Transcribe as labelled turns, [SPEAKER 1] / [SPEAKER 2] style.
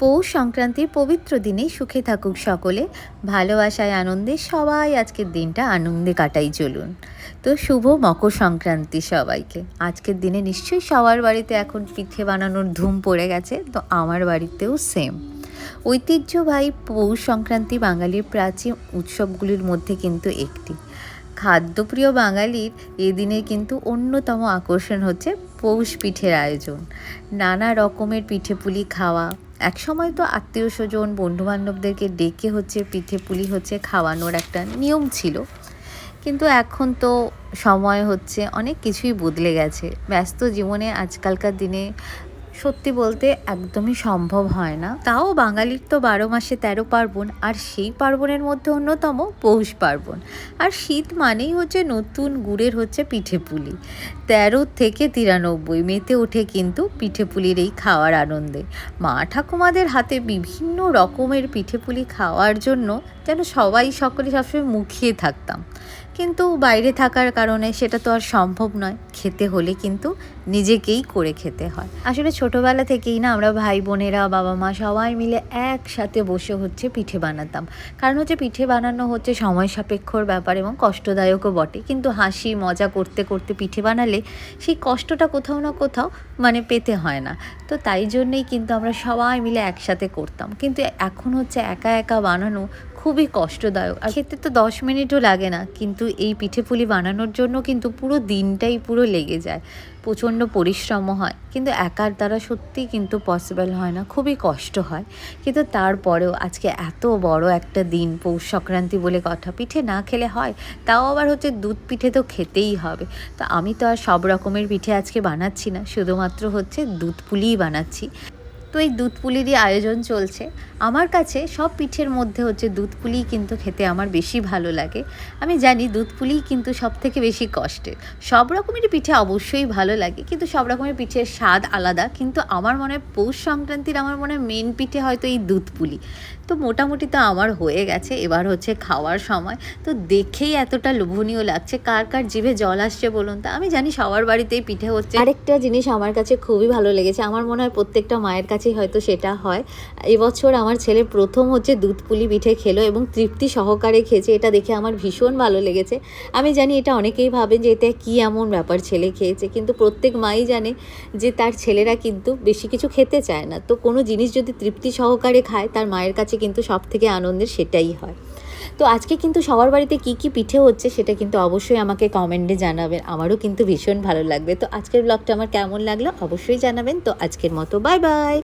[SPEAKER 1] পৌষ সংক্রান্তির পবিত্র দিনে সুখে থাকুক সকলে। ভালোবাসায় আনন্দে সবাই আজকের দিনটা আনন্দে কাটাই চলুন। তো শুভ মকর সংক্রান্তি সবাইকে। আজকের দিনে নিশ্চয়ই সবার বাড়িতে এখন পিঠে বানানোর ধুম পড়ে গেছে, তো আমার বাড়িতেও সেম ঐতিহ্যবাহী পৌষ সংক্রান্তি বাঙালির প্রাচীন উৎসবগুলির মধ্যে কিন্তু একটি। খাদ্যপ্রিয় বাঙালির এদিনে কিন্তু অন্যতম আকর্ষণ হচ্ছে পৌষ পিঠের আয়োজন। নানা রকমের পিঠে পুলি খাওয়া এক সময় তো আত্মীয় স্বজন, বন্ধুবান্ধবদেরকে ডেকে হচ্ছে পিঠে পুলি হচ্ছে খাওয়ানোর একটা নিয়ম ছিল। কিন্তু এখন তো সময় হচ্ছে, অনেক কিছুই বদলে গেছে। ব্যস্ত জীবনে আজকালকার দিনে সত্যি বলতে একদমই সম্ভব হয় না। তাও বাঙালির তো বারো মাসে তেরো পার্বণ, আর সেই পার্বণের মধ্যে অন্যতম পৌষ পার্বণ। আর শীত মানেই হচ্ছে নতুন গুড়ের হচ্ছে পিঠে পুলি। তেরো থেকে তিরানব্বই মেতে ওঠে কিন্তু পিঠে পুলির এই খাওয়ার আনন্দে। মা ঠাকুমাদের হাতে বিভিন্ন রকমের পিঠে পুলি খাওয়ার জন্য যেন সবাই সকলে সবসময় মুখিয়ে থাকতাম। কিন্তু বাইরে থাকার কারণে সেটা তো আর সম্ভব নয়। খেতে হলে কিন্তু নিজেকেই করে খেতে হয়। আসলে ছোটবেলা থেকেই না আমরা ভাই বোনেরা, বাবা মা সবাই মিলে একসাথে বসে হচ্ছে পিঠে বানাতাম। কারণ হচ্ছে পিঠে বানানো হচ্ছে সময় সাপেক্ষর ব্যাপার এবং কষ্টদায়কও বটে। কিন্তু হাসি, মজা করতে করতে পিঠে বানালে সেই কষ্টটা কোথাও না কোথাও মানে পেতে হয় না। তো তাই জন্যেই কিন্তু আমরা সবাই মিলে একসাথে করতাম। কিন্তু এখন হচ্ছে একা একা বানানো খুবই কষ্টদায়ক। আর খেতে তো দশ মিনিটও লাগে না, কিন্তু এই পিঠে পুলি বানানোর জন্য কিন্তু পুরো দিনটাই পুরো লেগে যায়। প্রচণ্ড পরিশ্রমও হয়, কিন্তু একার দ্বারা সত্যিই কিন্তু পসিবল হয় না, খুবই কষ্ট হয়। কিন্তু তারপরেও আজকে এত বড় একটা দিন, পৌষ সংক্রান্তি বলে কথা, পিঠে না খেলে হয়, তাও আবার হচ্ছে দুধ পিঠে তো খেতেই হবে। তো আমি তো আর সব রকমের পিঠে আজকে বানাচ্ছি না, শুধুমাত্র হচ্ছে দুধ পুলিই বানাচ্ছি। তো এই দুধ পুলিরই আয়োজন চলছে। আমার কাছে সব পিঠের মধ্যে হচ্ছে দুধ পুলিই কিন্তু খেতে আমার বেশি ভালো লাগে। আমি জানি দুধ পুলিই কিন্তু সব থেকে বেশি কষ্টের। সব রকমের পিঠে অবশ্যই ভালো লাগে, কিন্তু সব রকমের পিঠের স্বাদ আলাদা। কিন্তু আমার মনে হয় পৌষ সংক্রান্তির আমার মনে হয় মেন পিঠে হয়তো এই দুধ পুলি তো মোটামুটি তো আমার হয়ে গেছে, এবার হচ্ছে খাওয়ার সময়। তো দেখেই এতটা লোভনীয় লাগছে, কার কার জিভে জল আসছে বলুন তা? আমি জানি সবার বাড়িতেই পিঠে হচ্ছে। আরেকটা জিনিস আমার কাছে খুবই ভালো লেগেছে, আমার মনে হয় প্রত্যেকটা মায়ের কাছেই হয়তো সেটা হয়। এবছর আমার ছেলে প্রথম হচ্ছে দুধ পুলি পিঠে খেলো এবং তৃপ্তি সহকারে খেয়েছে। এটা দেখে আমার ভীষণ ভালো লেগেছে। আমি জানি এটা অনেকেই ভাবে যে এটা কী এমন ব্যাপার ছেলে খেয়েছে, কিন্তু প্রত্যেক মাই জানে যে তার ছেলেরা কিন্তু বেশি কিছু খেতে চায় না। তো কোনো জিনিস যদি তৃপ্তি সহকারে খায়, তার মায়ের কাছে কিন্তু সব থেকে আনন্দের সেটাই হয়। তো আজকে কিন্তু সবার বাড়িতে কি কি পিঠে হচ্ছে সেটা কিন্তু অবশ্যই আমাকে কমেন্টে জানাবেন। আমারও কিন্তু ভীষণ ভালো লাগবে। তো আজকের ব্লগটা আমার কেমন লাগল অবশ্যই জানাবেন। তো আজকের মতো বাই বাই।